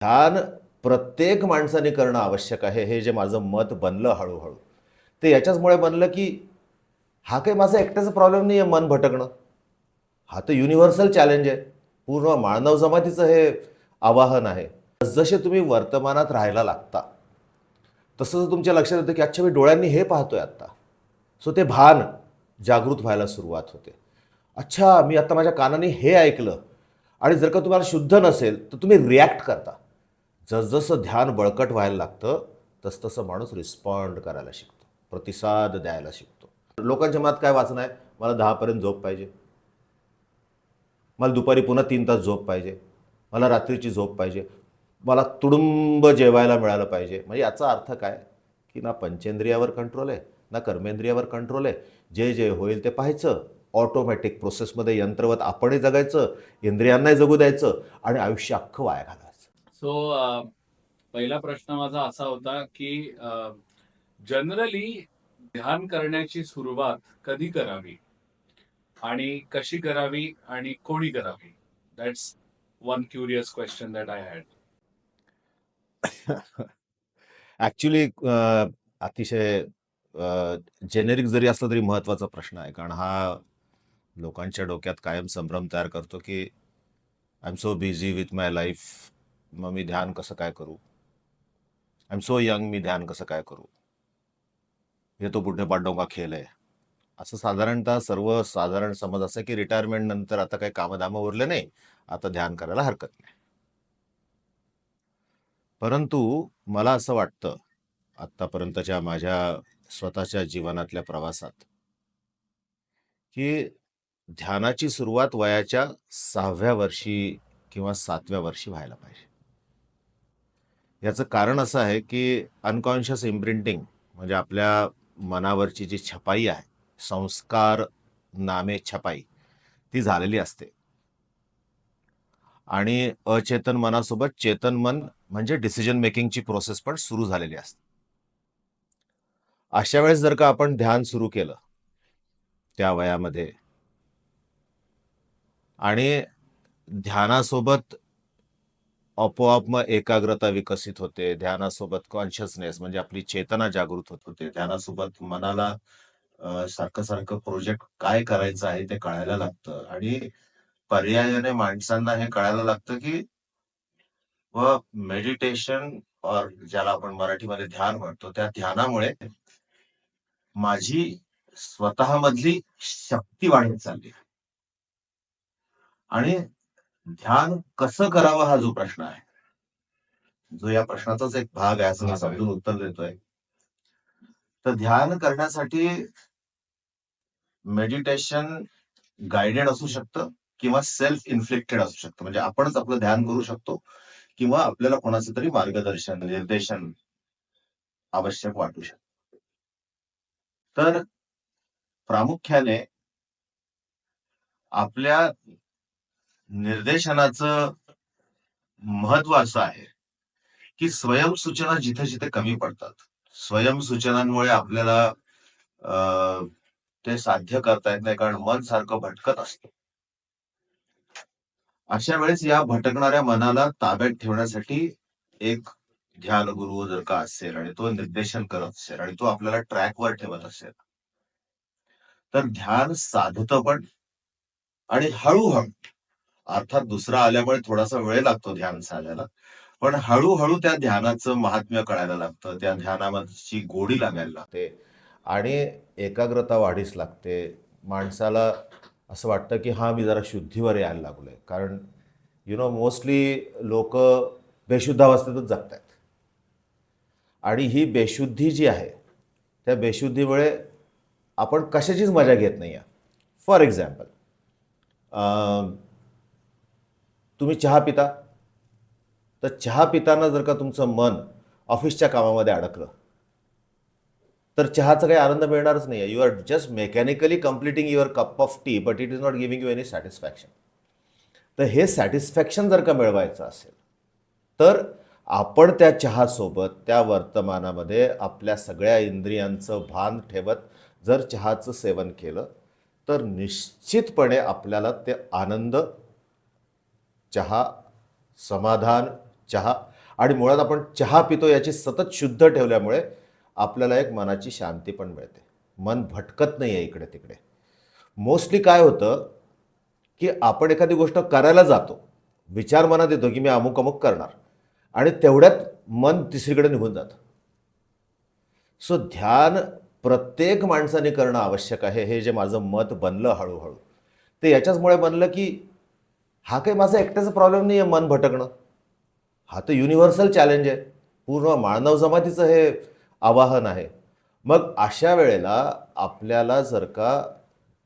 ध्यान प्रत्येक माणसाने करणं आवश्यक आहे हे जे माझं मत बनलं हळूहळू. ते याच्याचमुळे बनलं की हा काही माझा एकट्याचा प्रॉब्लेम नाही आहे मन भटकणं. हा तर युनिव्हर्सल चॅलेंज आहे. पूर्ण मानव जमातीचं हे आवाहन आहे. जसे तुम्ही वर्तमानात राहायला लागता तसं तुमच्या लक्षात येतं की अच्छा मी डोळ्यांनी हे पाहतोय आत्ता. सो ते भान जागृत व्हायला सुरुवात होते. अच्छा मी आत्ता माझ्या कानाने हे ऐकलं. आणि जर का तुम्हाला शुद्ध नसेल तर तुम्ही रिॲक्ट करता. जसजसं ध्यान बळकट व्हायला लागतं तसतसं माणूस रिस्पॉन्ड करायला शिकतो. प्रतिसाद द्यायला शिकतो. लोकांच्या मनात काय वाचन आहे? मला दहापर्यंत झोप पाहिजे. मला दुपारी पुन्हा तीन तास झोप पाहिजे. मला रात्रीची झोप पाहिजे. मला तुडुंब जेवायला मिळालं पाहिजे. म्हणजे याचा अर्थ काय? की ना पंचेंद्रियावर कंट्रोल आहे ना कर्मेंद्रियावर कंट्रोल आहे. जे जे होईल ते पाहायचं. ऑटोमॅटिक प्रोसेसमध्ये यंत्रवत आपणही जगायचं इंद्रियांनाही जगू द्यायचं आणि आयुष्य अख्खं वाया घालायचं सो uh, पहिला प्रश्न माझा असा होता की uh, जनरली ध्यान करण्याची सुरुवात कधी करावी? आणि कशी करावी आणि कोणी करावी? That's one curious question that I had actually अतिशय uh, जेनेरिक जरी असला तरी महत्त्वाचा प्रश्न आहे. कारण हा लोकांच्या डोक्यात कायम संभ्रम तयार करतो की I am so busy with my life मग मी ध्यान कसं काय करू? आय एम सो यंग मी ध्यान कसं काय करू? हे तो बुढे पाडों का खेळ आहे? असं साधारणतः सर्व साधारण समज असं की रिटायरमेंट नंतर आता काही कामधामं उरले नाही आता ध्यान करायला हरकत नाही. परंतु मला असं वाटतं आत्तापर्यंतच्या माझ्या स्वतःच्या जीवनातल्या प्रवासात की ध्यानाची सुरुवात वयाच्या सहाव्या वर्षी किंवा सातव्या वर्षी व्हायला पाहिजे. याचं कारण असं आहे की अनकॉन्शियस इम्प्रिंटिंग म्हणजे आपल्या मनावरची जी छपाई आहे संस्कार नामे छपाई ती झालेली असते. आणि अचेतन मनासोबत चेतन मन म्हणजे डिसिजन मेकिंगची प्रोसेस पण सुरू झालेली असते. अशा वेळेस जर का आपण ध्यान सुरू केलं त्या वयामध्ये आणि ध्यानासोबत आपोआप मग एकाग्रता विकसित होते ध्यानासोबत कॉन्शियसनेस म्हणजे आपली चेतना जागृत होत होते. ध्यानासोबत मनाला सारखं सारखं प्रोजेक्ट काय करायचं आहे ते कळायला लागतं. आणि पर्यायाने माणसांना हे कळायला लागतं की व मेडिटेशन और ज्याला आपण मराठीमध्ये ध्यान म्हणतो त्या ध्यानामुळे माझी स्वतःमधली शक्ती वाढत चालली. आणि ध्यान कसं करावं हा जो प्रश्न आहे? जो या प्रश्नाचाच एक भाग आहे असं मी समजून उत्तर देतोय. तर ध्यान करण्यासाठी मेडिटेशन गायडेड असू शकतं किंवा सेल्फ इन्फ्लिक्टेड असू शकतं. म्हणजे आपणच आपलं ध्यान करू शकतो किंवा आपल्याला कोणाचं तरी मार्गदर्शन निर्देशन आवश्यक वाटू शकतं. तर प्रामुख्याने आपल्या निर्देशनाचं महत्त्व असं आहे की स्वयंसूचना जिथे जिथे कमी पडतात. स्वयंसूचनांमुळे आपल्याला ते साध्य करता येत नाही कारण मन सारखं भटकत असतं. अशा वेळेस या भटकणाऱ्या मनाला ताब्यात ठेवण्यासाठी एक ध्यान गुरु जर का असेल आणि तो निर्देशन करत असेल आणि तो आपल्याला ट्रॅकवर ठेवत असेल तर ध्यान साधतं पण आणि हळूहळू अर्थात दुसरा आल्यामुळे थोडासा वेळ लागतो ध्यान साधायला पण हळूहळू त्या ध्यानाचं महात्म्य कळायला लागतं. त्या ध्यानाची गोडी लागायला लागते. आणि एकाग्रता वाढीस लागते. माणसाला असं वाटतं की हा मी जरा शुद्धीवर यायला लागलोय. कारण यु नो मोस्टली लोक बेशुद्धावस्थेतच जगत आहेत आणि ही बेशुद्धी जी आहे त्या बेशुद्धीमुळे आपण कशाचीच मजा घेत नाही आहे फॉर एक्झाम्पल तुम्ही चहा पिता? तर चहा पिताना जर का तुमचं मन ऑफिसच्या कामामध्ये अडकलं तर चहाचा काही आनंद मिळणारच नाही. आहे you are just mechanically completing your cup of tea but it is not giving you any satisfaction तर हे सॅटिस्फॅक्शन जर का मिळवायचं असेल तर आपण त्या चहासोबत त्या वर्तमानामध्ये आपल्या सगळ्या इंद्रियांचं भान ठेवत जर चहाचं सेवन केलं तर निश्चितपणे आपल्याला ते आनंद चहा समाधान चहा आणि मुळात आपण चहा पितो याची सतत शुद्ध ठेवल्यामुळे आपल्याला एक मनाची शांती पण मिळते. मन भटकत नाही आहे इकडे तिकडे. मोस्टली काय होतं की आपण एखादी गोष्ट करायला जातो विचार मनात येतो की मी अमुक अमुक करणार आणि तेवढ्यात मन तिसरीकडे निघून जातं. सो ध्यान प्रत्येक माणसाने करणं आवश्यक आहे. हे जे माझं मत बनलं हळूहळू ते याच्याचमुळे बनलं की हा काही माझा एकट्याचा प्रॉब्लेम नाही आहे मन भटकणं. हा तर युनिव्हर्सल चॅलेंज आहे. पूर्ण मानव जमातीचं हे आवाहन आहे. मग अशा वेळेला आपल्याला जर का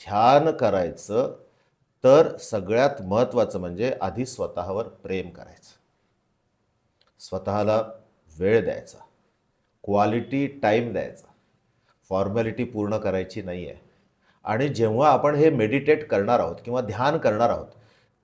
ध्यान करायचं तर सगळ्यात महत्त्वाचं म्हणजे आधी स्वतःवर प्रेम करायचं. स्वतःला वेळ द्यायचा. क्वालिटी टाईम द्यायचा. फॉर्मॅलिटी पूर्ण करायची नाही आहे आणि जेव्हा आपण हे मेडिटेट करणार आहोत किंवा ध्यान करणार आहोत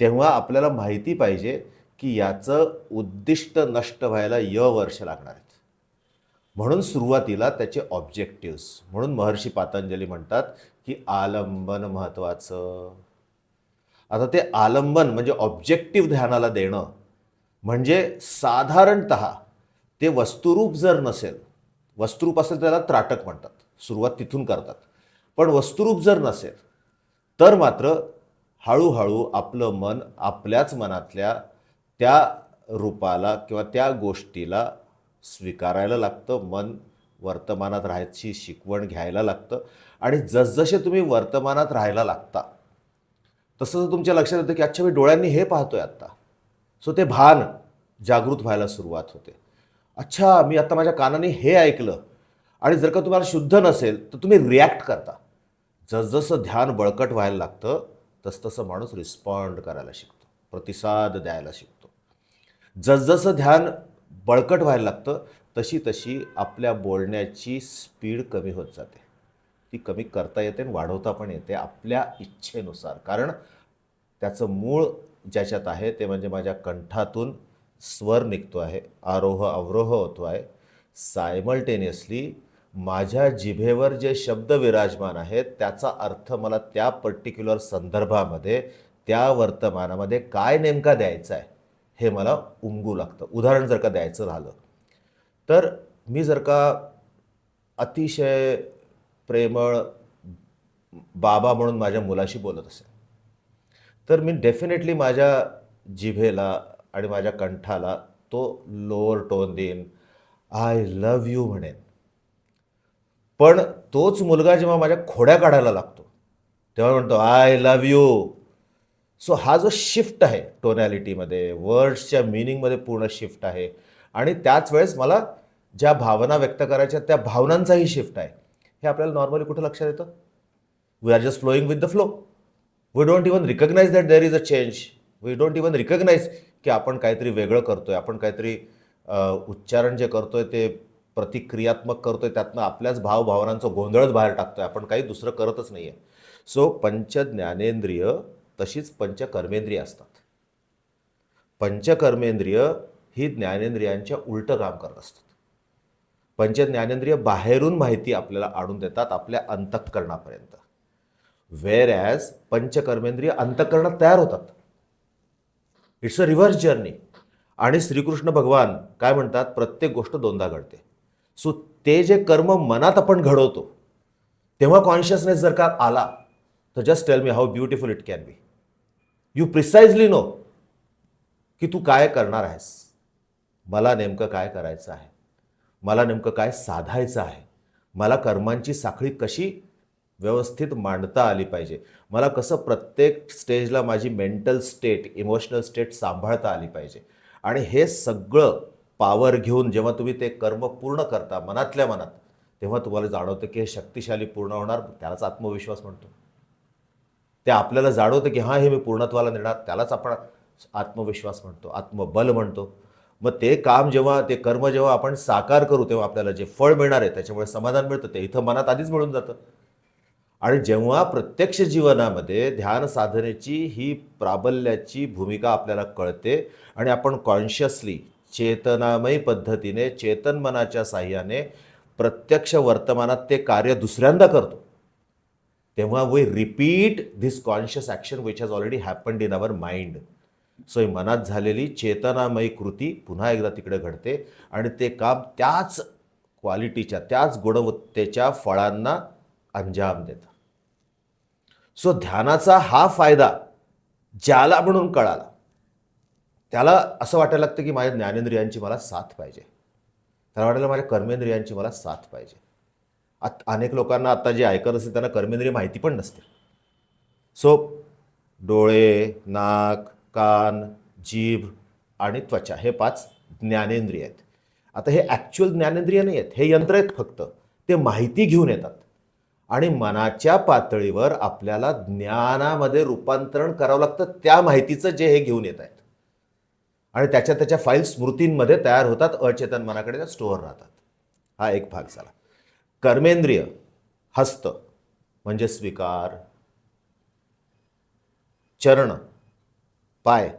तेव्हा आपल्याला माहिती पाहिजे की याचं उद्दिष्ट नष्ट व्हायला य वर्ष लागणार आहेत. म्हणून सुरुवातीला त्याचे ऑब्जेक्टिव्स म्हणून महर्षी पातंजली म्हणतात की आलंबन महत्त्वाचं आता ते आलंबन म्हणजे ऑब्जेक्टिव्ह ध्यानाला देणं म्हणजे साधारणत ते वस्तुरूप जर नसेल वस्तुरूप असेल त्याला त्राटक म्हणतात सुरुवात तिथून करतात. पण वस्तुरूप जर नसेल तर मात्र हळूहळू आपलं मन आपल्याच मनातल्या त्या रूपाला किंवा त्या गोष्टीला स्वीकारायला लागतं. मन वर्तमानात राहायची शिकवण घ्यायला लागतं. आणि जसजसे तुम्ही वर्तमानात राहायला लागता तसं तुमच्या लक्षात येतं की अच्छा मी डोळ्यांनी हे पाहतोय आत्ता. सो ते भान जागृत व्हायला सुरुवात होते. अच्छा मी आत्ता माझ्या कानाने हे ऐकलं. आणि जर का तुम्हाला शुद्ध नसेल तर तुम्ही रिॲक्ट करता. जसजसं ध्यान बळकट व्हायला लागतं तसतसं माणूस रिस्पॉन्ड करायला शिकतो प्रतिसाद द्यायला शिकतो. जसजसं ध्यान बळकट व्हायला लागतं तशी तशी आपल्या बोलण्याची स्पीड कमी होत जाते. ती कमी करता येते आणि वाढवता पण येते आपल्या इच्छेनुसार. कारण त्याचं मूळ ज्याच्यात आहे ते म्हणजे माझ्या कंठातून स्वर निघतो आहे आरोह अवरोह होतो आहे. सायमल्टेनियसली माझ्या जिभेवर जे शब्द विराजमान आहेत त्याचा अर्थ मला त्या पर्टिक्युलर संदर्भामध्ये त्या वर्तमानामध्ये काय नेमका द्यायचा आहे हे मला उमगू लागतं. उदाहरण जर का द्यायचं झालं तर मी जर का अतिशय प्रेमळ बाबा म्हणून माझ्या मुलाशी बोलत असेल तर मी डेफिनेटली माझ्या जिभेला आणि माझ्या कंठाला तो लोअर टोन देईन. आय लव्ह यू म्हणेन. पण तोच मुलगा जेव्हा माझ्या खोड्या काढायला लागतो तेव्हा म्हणतो आय लव्ह यू सो हा जो शिफ्ट आहे टोनॅलिटीमध्ये वर्ड्सच्या मिनिंगमध्ये पूर्ण शिफ्ट आहे. आणि त्याच वेळेस मला ज्या भावना व्यक्त करायच्या त्या भावनांचाही शिफ्ट आहे. हे आपल्याला नॉर्मली कुठं लक्षात येतं? We are just flowing with the flow we don't even recognise that there is a change we don't even recognise की आपण काहीतरी वेगळं करतोय. आपण काहीतरी उच्चारण जे करतोय ते प्रतिक्रियात्मक करतोय त्यातनं आपल्याच भावभावनांचं गोंधळच बाहेर टाकतोय. आपण काही दुसरं करतच नाही आहे सो पंचज्ञानेंद्रिय तशीच पंचकर्मेंद्रिय असतात. पंचकर्मेंद्रिय ही ज्ञानेंद्रियांच्या उलटं काम करत असतात. पंचज्ञानेंद्रिय बाहेरून माहिती आपल्याला आणून देतात आपल्या अंतःकरणापर्यंत. वेर ॲज पंचकर्मेंद्रिय अंतःकरणात तयार होतात. इट्स अ रिव्हर्स जर्नी आणि श्रीकृष्ण भगवान काय म्हणतात? प्रत्येक गोष्ट दोनदा घडते. सो ते जे कर्म मनात आपण घडवतो तेव्हा कॉन्शियसनेस जर का आला तर just tell me how beautiful it can be you precisely know की तू काय करणार आहेस. मला नेमकं काय करायचं आहे? मला नेमकं काय साधायचं आहे? मला कर्मांची साखळी कशी व्यवस्थित मांडता आली पाहिजे? मला कसं प्रत्येक स्टेजला माझी मेंटल स्टेट इमोशनल स्टेट सांभाळता आली पाहिजे? आणि हे सगळं पावर घेऊन जेव्हा तुम्ही ते कर्म पूर्ण करता मनातल्या मनात तेव्हा तुम्हाला जाणवतं की हे शक्तिशाली पूर्ण होणार त्यालाच आत्मविश्वास म्हणतो. ते आपल्याला जाणवतं की हां हे मी पूर्णत्वाला नेणार त्यालाच आपण आत्मविश्वास म्हणतो आत्मबल म्हणतो. मग ते काम जेव्हा ते कर्म जेव्हा आपण साकार करू तेव्हा आपल्याला जे फळ मिळणार आहे त्याच्यामुळे समाधान मिळतं ते इथं मनात आधीच मिळून जातं. आणि जेव्हा प्रत्यक्ष जीवनामध्ये ध्यान साधनेची ही प्राबल्याची भूमिका आपल्याला कळते आणि आपण कॉन्शियसली चेतनामयी पद्धतीने चेतन मनाच्या साह्याने प्रत्यक्ष वर्तमानात ते कार्य दुसऱ्यांदा करतो. तेव्हा we repeat this conscious action which has already happened in our mind so ही मनात झालेली चेतनामयी कृती पुन्हा एकदा तिकडे घडते आणि ते काम त्याच क्वालिटीच्या त्याच गुणवत्तेच्या फळांना अंजाम देतं. सो ध्यानाचा हा फायदा ज्याला म्हणून कळाला त्याला असं वाटायला लागतं की माझ्या ज्ञानेंद्रियांची मला साथ पाहिजे. त्याला वाटायला माझ्या कर्मेंद्रियांची मला साथ पाहिजे. आत अनेक लोकांना आता जे ऐकत असते त्यांना कर्मेंद्रिय माहिती पण नसते. सो डोळे नाक कान जीभ आणि त्वचा हे पाच ज्ञानेंद्रिय आहेत. आता हे ॲक्च्युअल ज्ञानेंद्रिय नाही आहेत. हे यंत्र आहेत फक्त. ते माहिती घेऊन येतात. आणि मनाच्या पातळीवर आपल्याला ज्ञानामध्ये रूपांतरण करावं लागतं. त्या माहितीचं जे हे घेऊन येत आहेत. आणि त्याच्या त्याच्या फाईल स्मृतींमध्ये तयार होतात अचेतन मनाकडे त्या स्टोअर राहतात. हा एक भाग झाला. कर्मेंद्रिय हस्त म्हणजे स्वीकार. चरण पाय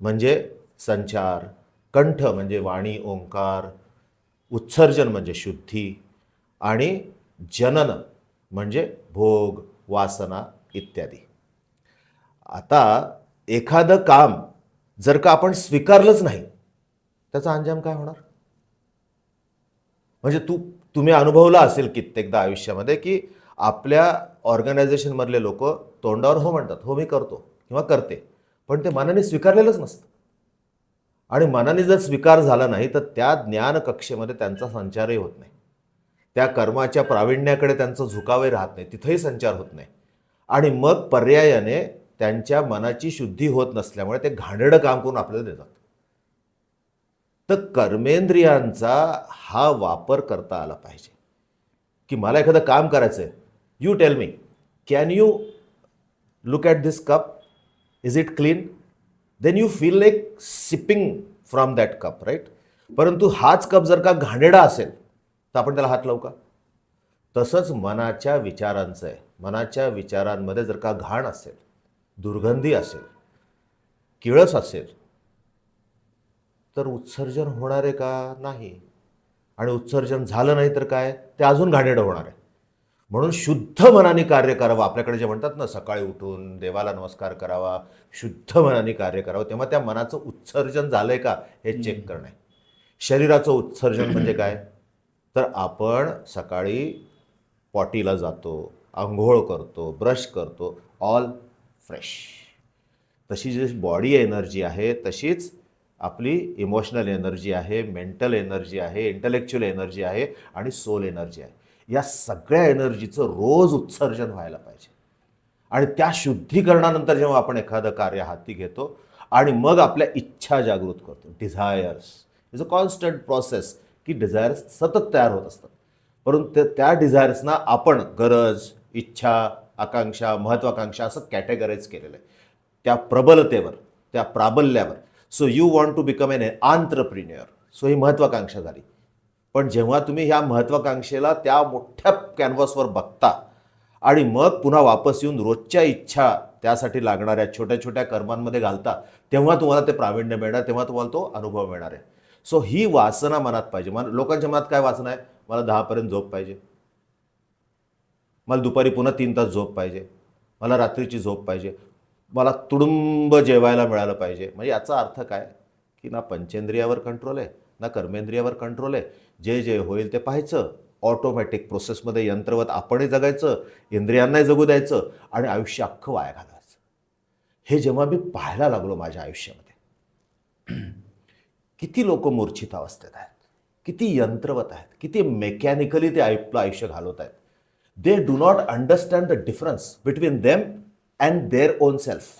म्हणजे संचार. कंठ म्हणजे वाणी ओंकार. उत्सर्जन म्हणजे शुद्धी. आणि जनन म्हणजे भोग वासना इत्यादी. आता एखादं काम जर का आपण स्वीकारलंच नाही त्याचा अंजाम काय होणार? म्हणजे तू तुम्ही अनुभवला असेल कित्येकदा आयुष्यामध्ये की आपल्या ऑर्गनायझेशनमधले लोक तोंडावर हो म्हणतात हो मी करतो किंवा करते पण ते मनाने स्वीकारलेलंच नसतं. आणि मनाने जर स्वीकार झाला नाही तर त्या ज्ञान कक्षेमध्ये त्यांचा संचारही होत नाही. त्या कर्माच्या प्रावीण्याकडे त्यांचं झुकावही राहत नाही तिथंही संचार होत नाही. आणि मग पर्यायाने त्यांच्या मनाची शुद्धी होत नसल्यामुळे ते घाणेरडं काम करून आपल्याला देतात. तर कर्मेंद्रियांचा हा वापर करता आला पाहिजे. की मला एखादं काम करायचं आहे you tell me can you look at this cup is it clean then you feel like sipping from that cup right परंतु हाच कप जर का घाणेरडा असेल तर आपण त्याला हात लावू का? तसंच मनाच्या विचारांचं आहे. मनाच्या विचारांमध्ये जर का घाण असेल दुर्गंधी असेल किळस असेल तर उत्सर्जन होणार आहे का? नाही. आणि उत्सर्जन झालं नाही तर काय? ते अजून घाणेरडं होणार आहे. म्हणून शुद्ध मनाने कार्य करावं. आपल्याकडे जे म्हणतात ना सकाळी उठून देवाला नमस्कार करावा शुद्ध मनाने कार्य करावं तेव्हा त्या मनाचं उत्सर्जन झालंय का? हे चेक करणं आहे. शरीराचं उत्सर्जन म्हणजे काय? तर आपण सकाळी पॉटीला जातो आंघोळ करतो ब्रश करतो ऑल फ्रेश तशी जी बॉडी एनर्जी आहे तशीच आपली इमोशनल एनर्जी आहे मेंटल एनर्जी आहे इंटलेक्च्युअल एनर्जी आहे आणि सोल एनर्जी आहे. या सगळ्या एनर्जीचं रोज उत्सर्जन व्हायला पाहिजे. आणि त्या शुद्धीकरणानंतर जेव्हा आपण एखादं कार्य हाती घेतो आणि मग आपल्या इच्छा जागृत करतो desires is a constant process की डिझायर्स सतत तयार होत असतात. परंतु ते- त्या डिझायर्सना आपण गरज इच्छा आकांक्षा महत्वाकांक्षा असं कॅटेगराईज केलेलं आहे. त्या प्रबलतेवर त्या प्राबल्यावर. So you want to become an entrepreneur so ही महत्त्वाकांक्षा झाली. पण जेव्हा तुम्ही ह्या महत्त्वाकांक्षेला त्या मोठ्या कॅनव्हासवर बघता आणि मग पुन्हा वापस येऊन रोजच्या इच्छा त्यासाठी लागणाऱ्या छोट्या छोट्या कर्मांमध्ये घालता तेव्हा तुम्हाला ते प्रावीण्य मिळणार तेव्हा तुम्हाला तो अनुभव मिळणार आहे. सो ही वासना मनात पाहिजे. मन लोकांच्या मनात काय वासना आहे? मला दहापर्यंत झोप पाहिजे. मला दुपारी पुन्हा तीन तास झोप पाहिजे. मला रात्रीची झोप पाहिजे. मला तुडुंब जेवायला मिळालं पाहिजे. म्हणजे याचा अर्थ काय? की ना पंचेंद्रियावर कंट्रोल आहे ना कर्मेंद्रियावर कंट्रोल आहे. जे जे होईल ते पाहायचं. ऑटोमॅटिक प्रोसेसमध्ये यंत्रवत आपणही जगायचं इंद्रियांनाही जगू द्यायचं आणि आयुष्य अख्खं वाया घालायचं हे जेव्हा मी पाहायला लागलो माझ्या आयुष्यामध्ये किती लोक मूर्छित अवस्थेत आहेत. किती यंत्रवत आहेत. किती मेकॅनिकली ते आपलं आयुष्य घालवत आहेत. They do not understand the difference between them and their own self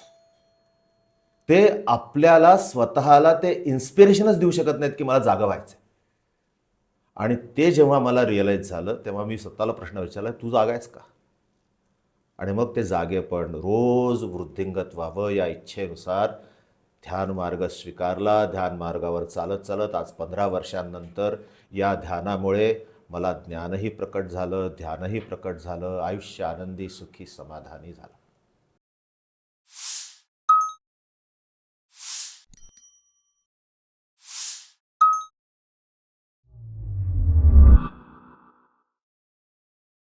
ते आपल्याला स्वतःला ते इन्स्पिरेशनच देऊ शकत नाहीत की मला जागा व्हायचं आणि ते जेव्हा मला रिअलाईज झालं तेव्हा मी स्वतःला प्रश्न विचारला तू जागायच का? आणि मग ते जागेपण रोज वृद्धिंगत व्हावं या इच्छेनुसार ध्यान मार्ग स्वीकारला. ध्यान मार्गावर चालत चालत आज पंधरा वर्षांनंतर या ध्यानामुळे मला ज्ञानही प्रकट झालं ध्यानही प्रकट झालं आयुष्य आनंदी सुखी समाधानी झालं.